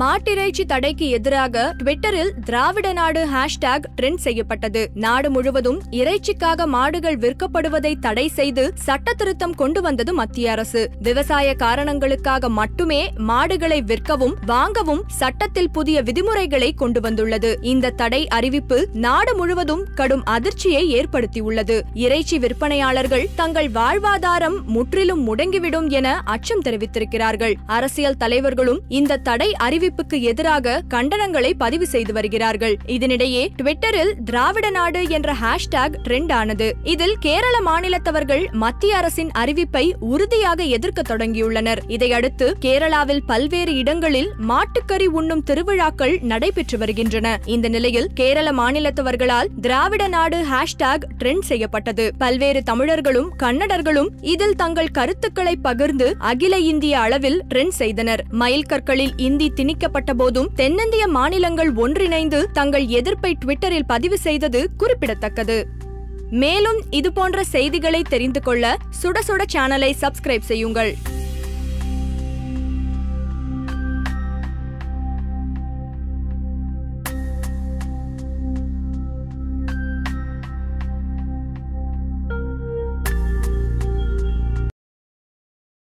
மாட்டிறைச்சி தடைக்கு எதிராக ட்விட்டரில் திராவிட நாடு ஹேஷ்டேக் ட்ரெண்ட் செய்யப்பட்டது. நாடு முழுவதும் இறைச்சிக்காக மாடுகள் விற்கப்படுவதை தடை செய்து சட்ட திருத்தம் கொண்டு வந்தது மத்திய அரசு. விவசாய காரணங்களுக்காக மட்டுமே மாடுகளை விற்கவும் வாங்கவும் சட்டத்தில் புதிய விதிமுறைகளை கொண்டு வந்துள்ளது. இந்த தடை அறிவிப்பு நாடு முழுவதும் கடும் அதிர்ச்சியை ஏற்படுத்தியுள்ளது. இறைச்சி விற்பனையாளர்கள் தங்கள் வாழ்வாதாரம் முற்றிலும் முடங்கிவிடும் என அச்சம் தெரிவித்திருக்கிறார்கள். அரசியல் தலைவர்களும் இந்த தடை அறிவி அறிவிப்புக்கு எதிராக கண்டனங்களை பதிவு செய்து வருகிறார்கள். இதனிடையே ட்விட்டரில் திராவிட நாடு என்ற ஹேஷ்டேக் ட்ரெண்ட் ஆனது. இதில் கேரள மாநிலத்தவர்கள் மத்திய அரசின் அறிவிப்பை உறுதியாக எதிர்க்க தொடங்கியுள்ளனர். இதையடுத்து கேரளாவில் பல்வேறு இடங்களில் மாட்டுக்கறி உண்ணும் திருவிழாக்கள் நடைபெற்று வருகின்றன. இந்த நிலையில் கேரள மாநிலத்தவர்களால் திராவிட நாடு ஹேஷ்டேக் ட்ரெண்ட் செய்யப்பட்டது. பல்வேறு தமிழர்களும் கன்னடர்களும் இதில் தங்கள் கருத்துக்களை பகிர்ந்து அகில இந்திய அளவில் ட்ரெண்ட் செய்தனர். மயில் கற்களில் இந்தி அறிவிக்கப்பட்ட போதும் தென்னிந்திய மாநிலங்கள் ஒன்றிணைந்து தங்கள் எதிர்ப்பை ட்விட்டரில் பதிவு செய்தது குறிப்பிடத்தக்கது. மேலும் இதுபோன்ற செய்திகளை தெரிந்து கொள்ள சுட சுட சேனலை சப்ஸ்கிரைப் செய்யுங்கள்.